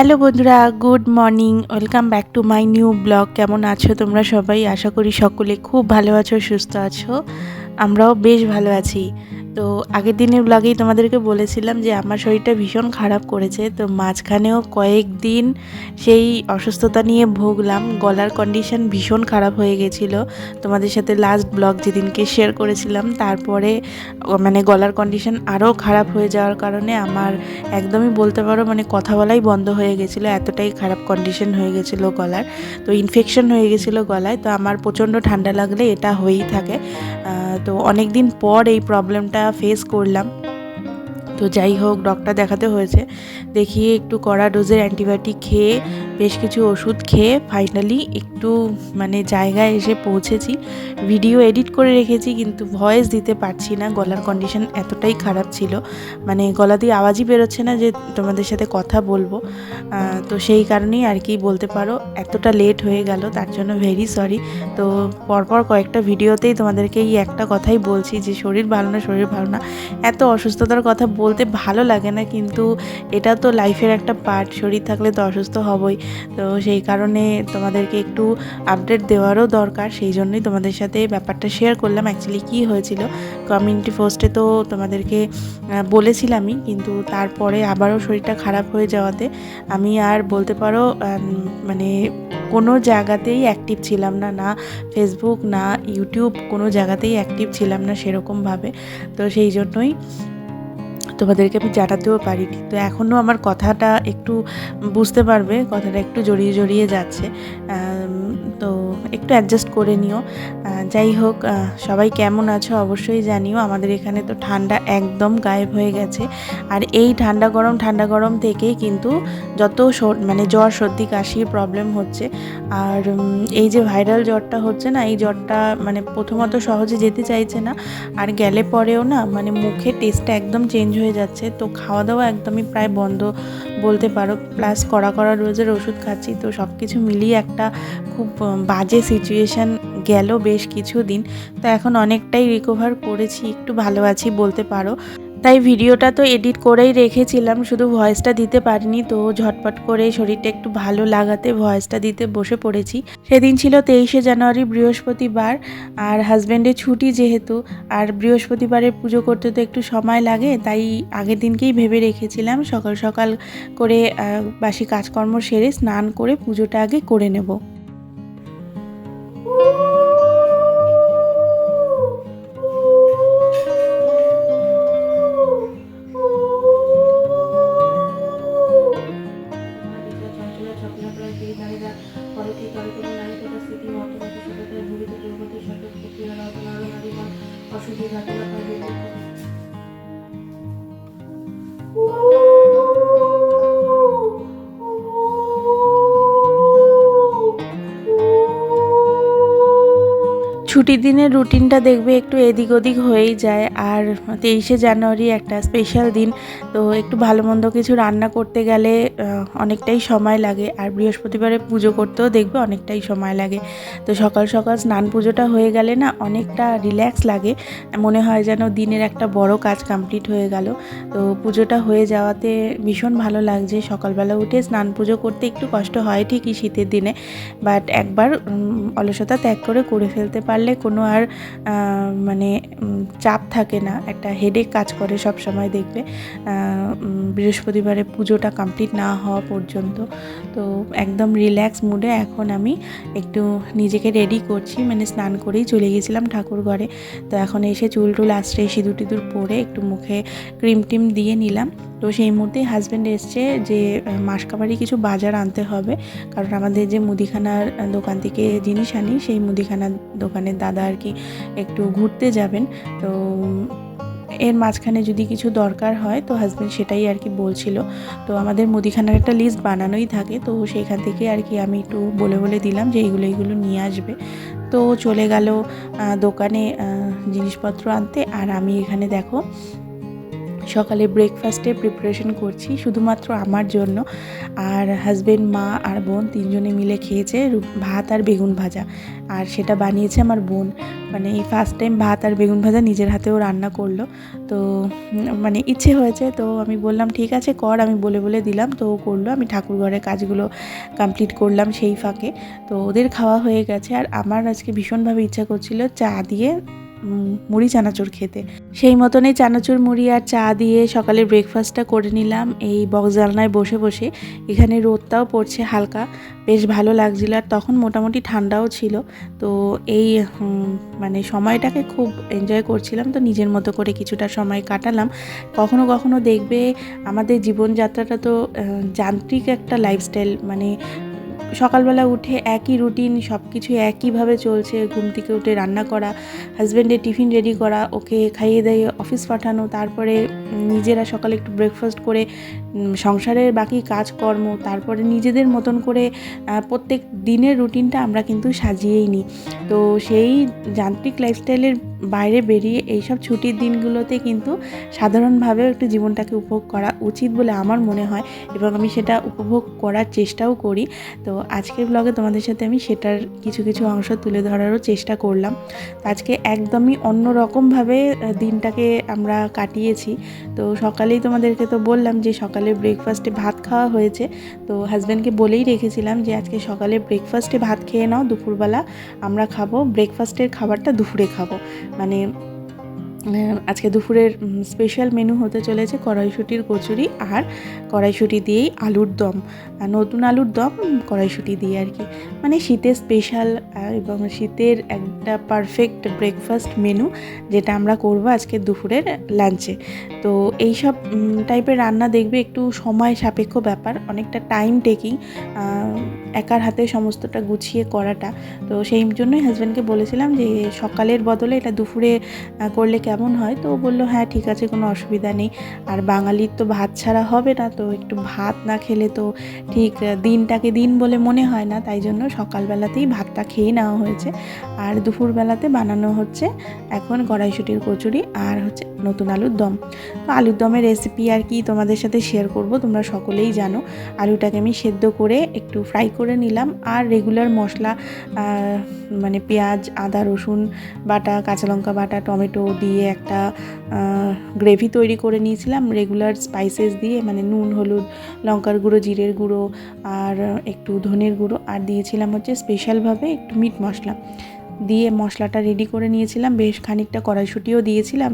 Hello বন্ধুরা, good morning, welcome back to my new blog. কেমন আছো তোমরা সবাই? আশা করি সকলে খুব ভালো আছো, সুস্থ আছো। আমরাও বেশ ভালো আছি। তো আগের দিনের ব্লগেই তোমাদেরকে বলেছিলাম যে আমার শরীরটা ভীষণ খারাপ করেছে, তো মাঝখানেও কয়েকদিন সেই অসুস্থতা নিয়ে ভুগলাম, গলার কন্ডিশন ভীষণ খারাপ হয়ে গেছিল। তোমাদের সাথে লাস্ট ব্লগ যেদিনকে শেয়ার করেছিলাম, তারপরে মানে গলার কন্ডিশন আরও খারাপ হয়ে যাওয়ার কারণে আমার একদমই বলতে পারো মানে কথা বলাই বন্ধ হয়ে গেছিল, এতটাই খারাপ কন্ডিশন হয়ে গেছিল গলার। তো ইনফেকশন হয়ে গেছিল গলায়, তো আমার প্রচণ্ড ঠান্ডা লাগলে এটা হয়েই থাকে। তো অনেক দিন পর এই প্রবলেমটা ফেস করলাম। তো যাই হোক ডক্টর দেখাতে হয়েছে। দেখিয়ে একটু কড়া ডোজের অ্যান্টিবায়োটিক খেয়ে বেশ কিছু ওষুধ খেয়ে ফাইনালি একটু মানে জায়গায় এসে পৌঁছেছি। ভিডিও এডিট করে রেখেছি, কিন্তু ভয়েস দিতে পারছি না। গলার কন্ডিশন এতটাই খারাপ ছিল। মানে গলা দিয়ে আওয়াজই বেরোচ্ছে না যে তোমাদের সাথে কথা বলব। তো সেই কারণেই আর কি বলতে পারো, এতটা লেট হয়ে গেল, তার জন্য ভেরি সরি তো পরপর কয়েকটা ভিডিওতেই তোমাদেরকে এই একটা কথাই বলছি যে শরীর ভালো না, শরীর ভালো না। এত অসুস্থতার কথা বলতে ভালো লাগে না, কিন্তু এটা তো লাইফের একটা পার্ট শরীর থাকলে তো অসুস্থ হবই। তো সেই কারণে তোমাদেরকে একটু আপডেট দেওয়ারও দরকার, সেই জন্যই তোমাদের সাথে ব্যাপারটা শেয়ার করলাম। অ্যাকচুয়ালি কী হয়েছিল কমিউনিটি পোস্টে তো তোমাদেরকে বলেছিলামই, কিন্তু তারপরে আবারও শরীরটা খারাপ হয়ে যাওয়াতে আমি আর বলতে পারো মানে কোনো জায়গাতেই অ্যাক্টিভ ছিলাম না না ফেসবুক না ইউটিউব কোনো জায়গাতেই অ্যাক্টিভ ছিলাম না সেরকমভাবে। তো সেই জন্যই তোমাদেরকে আমি জানাতেও পারিনি তো এখনও আমার কথাটা একটু বুঝতে পারবে, কথাটা একটু জড়িয়ে জড়িয়ে যাচ্ছে। একটু অ্যাডজাস্ট করে নিও। যাই হোক সবাই কেমন আছো অবশ্যই জানিও। আমাদের এখানে তো ঠান্ডা একদম গায়েব হয়ে গেছে। আর এই ঠান্ডা গরম ঠান্ডা গরম থেকেই কিন্তু যত মানে জ্বর, সর্দি, কাশির প্রবলেম হচ্ছে। আর এই যে ভাইরাল জ্বরটা হচ্ছে না, এই জ্বরটা মানে প্রথমত সহজে যেতে চাইছে না। আর গেলে পরেও না মানে মুখে টেস্টটা একদম চেঞ্জ হয়ে যাচ্ছে। তো খাওয়া দাওয়া একদমই প্রায় বন্ধ বলতে পারো প্লাস কড়া কড়া রোজের ওষুধ খাচ্ছি, তো সব কিছু মিলিয়ে একটা খুব বাজে সিচুয়েশান গেল বেশ কিছু দিন তো এখন অনেকটাই রিকভার করেছি, একটু ভালো আছি বলতে পারো। তাই ভিডিওটা তো এডিট করেই রেখেছিলাম, শুধু ভয়েসটা দিতে পারিনি তো ঝটপট করে শরীরটা একটু ভালো লাগাতে ভয়েসটা দিতে বসে পড়েছি। সেদিন ছিল তেইশে জানুয়ারি, বৃহস্পতিবার, আর হাজব্যান্ডের ছুটি যেহেতু, আর বৃহস্পতিবারে পুজো করতে তো একটু সময় লাগে, তাই আগের দিনকেই ভেবে রেখেছিলাম সকাল সকাল করে বাসি কাজকর্ম সেরে স্নান করে পুজোটা আগে করে নেব। ছুটির দিনের রুটিনটা দেখবে একটু এদিক ওদিক হয়েই যায়। আর তেইশে জানুয়ারি একটা স্পেশাল দিন, তো একটু ভালো মন্দ কিছু রান্না করতে গেলে অনেকটাই সময় লাগে। আর বৃহস্পতিবারে পুজো করতেও দেখবে অনেকটাই সময় লাগে। তো সকাল সকাল স্নান পুজোটা হয়ে গেলে না অনেকটা রিল্যাক্স লাগে। মনে হয় যেন দিনের একটা বড় কাজ কমপ্লিট হয়ে গেল। তো পুজোটা হয়ে যাওয়াতে ভীষণ ভালো লাগছে। সকালবেলা উঠে স্নান পুজো করতে একটু কষ্ট হয় ঠিকই শীতের দিনে। বাট একবার অলসতা ত্যাগ করে করে ফেলতে পারলে কোনো আর মানে চাপ থাকে না। একটা হেডেক কাজ করে সব সময় দেখবে বৃহস্পতিবারে পুজোটা কমপ্লিট না হওয়া পর্যন্ত। তো একদম রিল্যাক্স মুডে এখন আমি একটু নিজেকে রেডি করছি। মানে স্নান করেই চলে গেছিলাম ঠাকুর ঘরে। তো এখন এসে চুল টুল আশ্রে সিঁদুর টিঁদুর পরে একটু মুখে ক্রিম টিম দিয়ে নিলাম। তো সেই মুহূর্তেই হাজব্যান্ড এসছে যে মাসকাবারি কিছু বাজার আনতে হবে। কারণ আমাদের যে মুদিখানার দোকান থেকে জিনিস আনি, সেই মুদিখানার দোকানের দাদা আর কি একটু ঘুরতে যাবেন। তো এর মাঝখানে যদি কিছু দরকার হয়, তো হাজব্যান্ড সেটাই আর কি বলছিল। তো আমাদের মুদিখানার একটা লিস্ট বানানোই থাকে, তো সেখান থেকে আর কি আমি একটু বলে বলে দিলাম যে এইগুলো এইগুলো নিয়ে আসবে। তো চলে গেল দোকানে জিনিসপত্র আনতে। আর আমি এখানে দেখো সকালে ব্রেকফাস্টের প্রিপারেশন করছি শুধুমাত্র আমার জন্য। আর হাজবেন্ড মা আর বোন তিনজনে মিলে খেয়েছে ভাত আর বেগুন ভাজা। আর সেটা বানিয়েছে আমার বোন। মানে এই ফার্স্ট টাইম ভাত আর বেগুন ভাজা নিজের হাতেও রান্না করল। তো মানে ইচ্ছে হয়েছে। তো আমি বললাম, ঠিক আছে, কর। আমি বলে বলে দিলাম, তো ও করল। আমি ঠাকুর ঘরের কাজগুলো কমপ্লিট করলাম সেই ফাঁকে। তো ওদের খাওয়া হয়ে গেছে। আর আমার আজকে ভীষণভাবে ইচ্ছা করছিল চা দিয়ে মুড়ি চানাচুর খেতে। সেই মতনই চানাচুর মুড়ি আর চা দিয়ে সকালে ব্রেকফাস্টটা করে নিলাম এই বক্স জালনায় বসে বসে। এখানে রোদটাও পড়ছে হালকা, বেশ ভালো লাগছিল আর তখন মোটামুটি ঠান্ডাও ছিল। তো এই মানে সময়টাকে খুব এনজয় করছিলাম, তো নিজের মতো করে কিছুটা সময় কাটালাম। কখনো কখনো দেখবে আমাদের জীবনযাত্রাটা তো যান্ত্রিক একটা লাইফস্টাইল মানে সকালবেলা উঠে একই রুটিন সব কিছু একইভাবে চলছে। ঘুম থেকে উঠে রান্না করা হাজব্যান্ডের টিফিন রেডি করা, ওকে খাইয়ে দাইয়ে অফিস পাঠানো, তারপরে নিজেরা সকালে একটু ব্রেকফাস্ট করে সংসারের বাকি কাজকর্ম, তারপরে নিজেদের মতন করে প্রত্যেক দিনের রুটিনটা আমরা কিন্তু সাজিয়েই নিই। তো সেই যান্ত্রিক লাইফস্টাইলের বাইরে বেরিয়ে এইসব ছুটির দিনগুলোতে কিন্তু সাধারণভাবেও একটু জীবনটাকে উপভোগ করা উচিত বলে আমার মনে হয় এবং আমি সেটা উপভোগ করার চেষ্টাও করি। তো আজকের ব্লগে তোমাদের সাথে আমি সেটার কিছু কিছু অংশ তুলে ধরারও চেষ্টা করলাম। তো আজকে একদমই অন্য রকমভাবে দিনটাকে আমরা কাটিয়েছি। তো সকালেই তোমাদেরকে তো বললাম যে সকালে ব্রেকফাস্টে ভাত খাওয়া হয়েছে। তো হাজব্যান্ডকে বলেই রেখেছিলাম যে, আজকে সকালে ব্রেকফাস্টে ভাত খেয়ে নাও, দুপুরবেলা আমরা খাব। ব্রেকফাস্টের খাবারটা দুপুরে খাব। মানে আজকে দুপুরের স্পেশাল মেনু হতে চলেছে কড়াইশুটির কচুরি আর কড়াইশুটি দিয়েই আলুর দম। নতুন আলুর দম কড়াইশুটি দিয়ে আর কি। মানে শীতের স্পেশাল এবং শীতের একটা পারফেক্ট ব্রেকফাস্ট মেনু যেটা আমরা করব আজকে দুপুরের লাঞ্চে তো এই সব টাইপের রান্না দেখবে একটু সময় সাপেক্ষ ব্যাপার, অনেকটা টাইম টেকিং একার হাতে সমস্তটা গুছিয়ে করাটা। তো সেই জন্যই হাজব্যান্ডকে বলেছিলাম যে, সকালের বদলে এটা দুপুরে করলে কেমন হয়? তো বলল হ্যাঁ ঠিক আছে, কোনো অসুবিধা নেই। আর বাঙালির তো ভাত ছাড়া হবে না, তো একটু ভাত না খেলে তো ঠিক দিনটাকে দিন বলে মনে হয় না। তাই জন্য সকালবেলাতেই ভাতটা খেয়ে নেওয়া হয়েছে। আর দুপুরবেলাতে বানানো হচ্ছে এখন কড়াইশুটির কচুরি আর হচ্ছে নতুন আলুর দম। তো আলুর দমের রেসিপি আর কি তোমাদের সাথে শেয়ার করব, তোমরা সকলেই জানো। আলুটাকে আমি সেদ্ধ করে একটু ফ্রাই করে নিলাম। আর রেগুলার মশলা মানে পেঁয়াজ, আদা, রসুন বাটা, কাঁচা লঙ্কা বাটা, টমেটো দিয়ে একটা গ্রেভি তৈরি করে নিয়েছিলাম। রেগুলার স্পাইসেস দিয়ে মানে নুন, হলুদ, লঙ্কার গুঁড়ো, জিরের গুঁড়ো আর একটু ধনের গুঁড়ো। আর দিয়েছিলাম হচ্ছে স্পেশালভাবে একটু মিট মশলা। দিয়ে মশলাটা রেডি করে নিয়েছিলাম। বেশ খানিকটা কড়াইশুটিও দিয়েছিলাম।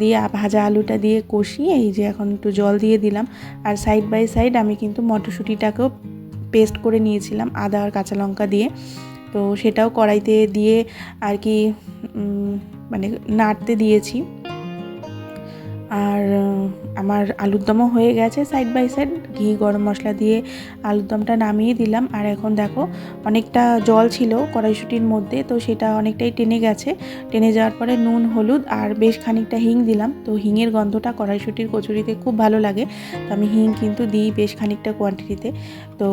দিয়ে ভাজা আলুটা দিয়ে কষিয়ে এই যে এখন একটু জল দিয়ে দিলাম। আর সাইড বাই সাইড আমি কিন্তু মটরশুঁটিটাকেও পেস্ট করে নিয়েছিলাম আদা আর কাঁচা লঙ্কা দিয়ে। তো সেটাও কড়াইতে দিয়ে আর কি মানে নাড়তে দিয়েছি। আর আমার আলুর দমও হয়ে গেছে সাইড বাই সাইড ঘি, গরম মশলা দিয়ে আলুর দমটা নামিয়ে দিলাম। আর এখন দেখো, অনেকটা জল ছিল কড়াইশুটির মধ্যে, তো সেটা অনেকটাই টেনে গেছে। টেনে যাওয়ার পরে নুন, হলুদ আর বেশ খানিকটা হিং দিলাম। তো হিঙের গন্ধটা কড়াইশুটির কচুরিতে খুব ভালো লাগে। তো আমি হিং কিন্তু দিই বেশ খানিকটা কোয়ান্টিটিতে তো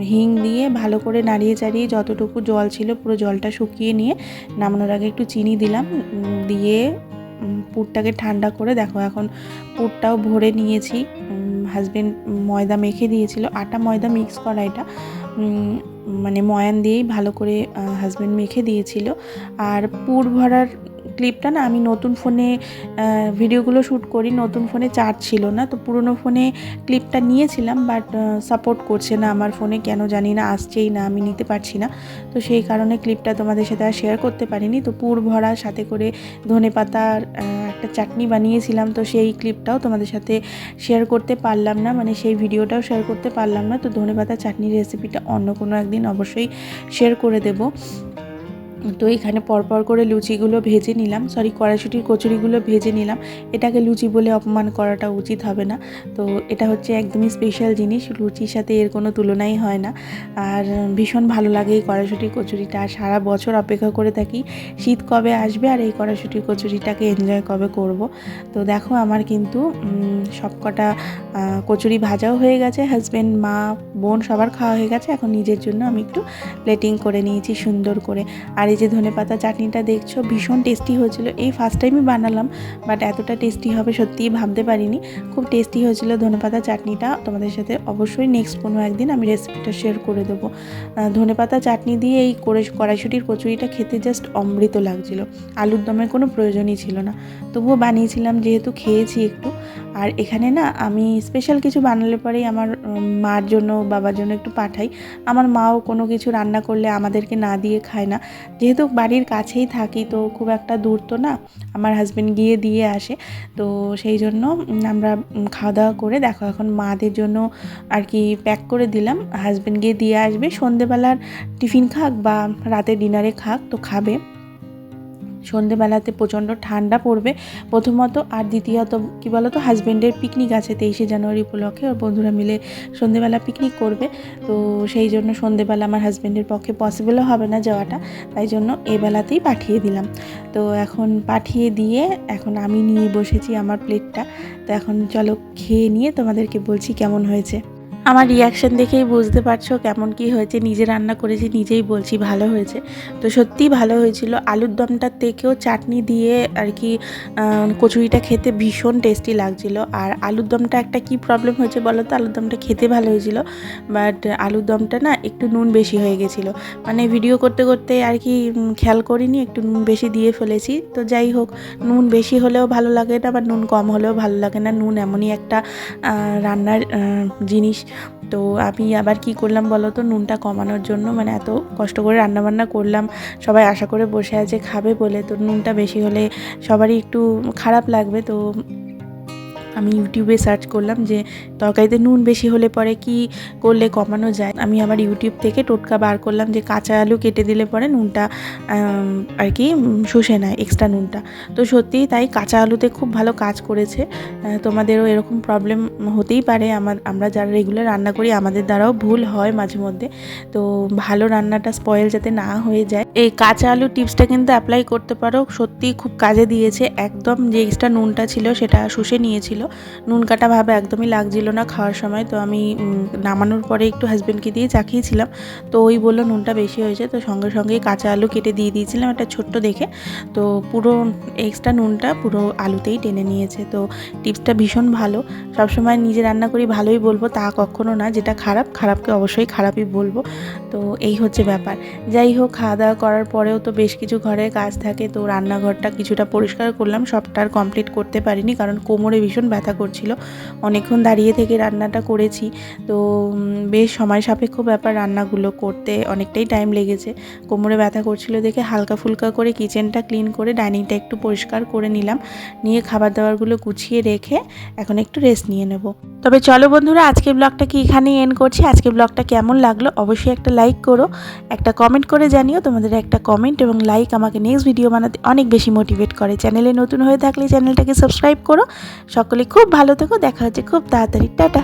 হিং দিয়ে ভালো করে নাড়িয়ে চাড়িয়ে যতটুকু জল ছিল পুরো জলটা শুকিয়ে নিয়ে নামানোর আগে একটু চিনি দিলাম। দিয়ে পুরটাকে ঠান্ডা করে, দেখো এখন পুরটাও ভরে নিয়েছি। হাজব্যান্ড ময়দা মেখে দিয়েছিল, আটা ময়দা মিক্স করা এটা। মানে ময়ান দিয়েই ভালো করে হাজব্যান্ড মেখে দিয়েছিল। আর পুর ভরার ক্লিপটা না আমি নতুন ফোনে ভিডিওগুলো শ্যুট করি, নতুন ফোনে চার্জ ছিল না, তো পুরনো ফোনে ক্লিপটা নিয়েছিলাম বাট সাপোর্ট করছে না আমার ফোনে, কেন জানি না, আসছেই না, আমি নিতে পারছি না। তো সেই কারণে ক্লিপটা তোমাদের সাথে আর শেয়ার করতে পারিনি, তো পুর ভরা সাথে করে ধনে পাতার একটা চাটনি বানিয়েছিলাম, তো সেই ক্লিপটাও তোমাদের সাথে শেয়ার করতে পারলাম না মানে সেই ভিডিওটাও শেয়ার করতে পারলাম না, তো ধনে পাতা চাটনির রেসিপিটা অন্য কোনো একদিন অবশ্যই শেয়ার করে দেবো। তো এখানে পরপর করে লুচিগুলো ভেজে নিলাম। সরি কড়াইশুটির কচুরিগুলো ভেজে নিলাম। এটাকে লুচি বলে অপমান করাটা উচিত হবে না। তো এটা হচ্ছে একদমই স্পেশাল জিনিস। লুচির সাথে এর কোনো তুলনাই হয় না। আর ভীষণ ভালো লাগে এই কড়াইশুটির কচুরিটা। আর সারা বছর অপেক্ষা করে থাকি, শীত কবে আসবে আর এই কড়াইশুটির কচুরিটাকে এনজয় কবে করব। তো দেখো, আমার কিন্তু সবকটা কচুরি ভাজাও হয়ে গেছে হাজব্যান্ড মা, বোন সবার খাওয়া হয়ে গেছে, এখন নিজের জন্য আমি একটু প্লেটিং করে নিয়েছি, সুন্দর করে। আর এই যে ধনে পাতা চাটনিটা দেখছ, ভীষণ টেস্টি হয়েছিল। এই ফার্স্ট টাইমই বানালাম বাট এতটা টেস্টি হবে সত্যিই ভাবতে পারিনি। খুব টেস্টি হয়েছিল ধনে পাতা চাটনিটা। তোমাদের সাথে অবশ্যই নেক্সট কোনো একদিন আমি রেসিপিটা শেয়ার করে দেবো। ধনে পাতা চাটনি দিয়ে এই করে কড়াইশুটির কচুরিটা খেতে জাস্ট অমৃত লাগছিল। আলুর দমের কোনো প্রয়োজনই ছিল না। তবুও বানিয়েছিলাম, যেহেতু খেয়েছি একটু। আর এখানে না আমি স্পেশাল কিছু বানালে পরেই আমার মার জন্য, বাবার জন্য একটু পাঠাই। আমার মাও কোনো কিছু রান্না করলে আমাদেরকে না দিয়ে খায় না। যেহেতু বাড়ির কাছেই থাকি, তো খুব একটা দূর তো না, আমার হাজব্যান্ড গিয়ে দিয়ে আসে। তো সেই জন্য আমরা খাওয়া দাওয়া করে দেখো এখন মাদের জন্য আর কি প্যাক করে দিলাম। হাজব্যান্ড গিয়ে দিয়ে আসবে। সন্ধেবেলার টিফিন খাক বা রাতে ডিনারে খাক, তো খাবে। সন্ধেবেলাতে প্রচণ্ড ঠান্ডা পড়বে। প্রথমত আর দ্বিতীয়ত, কী বলো তো হাজব্যান্ডের পিকনিক আছে তেইশে জানুয়ারি উপলক্ষে, ওর বন্ধুরা মিলে সন্ধেবেলা পিকনিক করবে। তো সেই জন্য সন্ধেবেলা আমার হাজব্যান্ডের পক্ষে পসিবলও হবে না যাওয়াটা, তাই জন্য এই বেলাতেই পাঠিয়ে দিলাম। তো এখন পাঠিয়ে দিয়ে এখন আমি নিয়ে বসেছি আমার প্লেটটা তো এখন চলো খেয়ে নিয়ে তোমাদেরকে বলছি কেমন হয়েছে। আমার রিয়াকশন দেখেই বুঝতে পারছ কেমন কি হয়েছে। নিজে রান্না করেছি, নিজেই বলছি ভালো হয়েছে। তো সত্যিই ভালো হয়েছিল। আলুর দমটার থেকেও চাটনি দিয়ে আর কি কচুরিটা খেতে ভীষণ টেস্টি লাগছিল। আর আলুর দমটা একটা কি প্রবলেম হয়েছে বলো তো? আলুর দমটা খেতে ভালো হয়েছিল। বাট আলুর দমটা না একটু নুন বেশি হয়ে গেছিল। মানে ভিডিও করতে করতে আর কি খেয়াল করিনি, একটু নুন বেশি দিয়ে ফেলেছি। তো যাই হোক, নুন বেশি হলেও ভালো লাগে না বা নুন কম হলেও ভালো লাগে না। নুন এমনই একটা রান্নার জিনিস। তো আমি আবার কি করলাম বলো তো? নুনটা কমানোর জন্য মানে এত কষ্ট করে রান্নাবান্না করলাম। সবাই আশা করে বসে আছে, খাবে বলে। তো নুনটা বেশি হলে সবারই একটু খারাপ লাগবে, তো আমি ইউটিউবে সার্চ করলাম যে তরকারিতে নুন বেশি হলে পরে কি করলে কমানো যায়। আমি আবার ইউটিউব থেকে টোটকা বার করলাম যে কাঁচা আলু কেটে দিলে পরে নুনটা আর কি শুষে নেয় এক্সট্রা নুনটা। তো সত্যিই তাই কাঁচা আলুতে খুব ভালো কাজ করেছে। তোমাদেরও এরকম প্রবলেম হতেই পারে। আমার, আমরা যারা রেগুলার রান্না করি, আমাদের দ্বারাও ভুল হয় মাঝে মধ্যে। তো ভালো রান্নাটা স্পয়েল যাতে না হয়ে যায়। এই কাঁচা আলু টিপসটা কিন্তু অ্যাপ্লাই করতে পারো। সত্যিই খুব কাজে দিয়েছে। একদম যে এক্সট্রা নুনটা ছিল সেটা শুষে নিয়েছিল। নুন কাটা ভাবে একদমই লাগছিল না খাওয়ার সময়। তো আমি নামানোর পরে একটু হাজব্যান্ডকে দিয়ে চাখিয়েছিলাম তো ওই বলল নুনটা বেশি হয়েছে। তো সঙ্গে সঙ্গে কাঁচা আলু কেটে দিয়ে দিয়েছিলাম একটা ছোট্ট দেখে। তো পুরো এক্সট্রা নুনটা পুরো আলুতেই টেনে নিয়েছে। তো টিপসটা ভীষণ ভালো। সবসময় নিজে রান্না করি ভালোই বলব, তা কখনো না। যেটা খারাপ, খারাপকে অবশ্যই খারাপই বলব। তো এই হচ্ছে ব্যাপার। যাই হোক, খাওয়া দাওয়া করার পরেও তো বেশ কিছু ঘরের কাজ থাকে। তো রান্নাঘরটা কিছুটা পরিষ্কার করলাম। সবটা আর কমপ্লিট করতে পারিনি, কারণ কোমরে ভীষণ ব্যথা করছিল। অনেকক্ষণ দাঁড়িয়ে থেকে রান্নাটা করেছি। তো বেশ সময় সাপেক্ষ ব্যাপার রান্নাগুলো করতে অনেকটাই টাইম লেগেছে। কোমরে ব্যথা করছিল দেখে হালকা ফুলকা করে কিচেনটা ক্লিন করে ডাইনিংটা একটু পরিষ্কার করে নিলাম। নিয়ে খাবার দাবারগুলো গুছিয়ে রেখে এখন একটু রেস্ট নিয়ে নেব। তবে চলো বন্ধুরা, আজকের ব্লগটা কি এখানেই এন্ড করছি। আজকের ব্লগটা কেমন লাগল অবশ্যই একটা লাইক করো, একটা কমেন্ট করে জানিও। তোমাদের একটা কমেন্ট এবং লাইক আমাকে নেক্সট ভিডিও বানাতে অনেক বেশি মোটিভেট করে। চ্যানেলে নতুন হয়ে থাকলে চ্যানেলটাকে সাবস্ক্রাইব করো। সকলে খুব ভালো থেকো দেখা হচ্ছে খুব তাড়াতাড়ি। টাটা।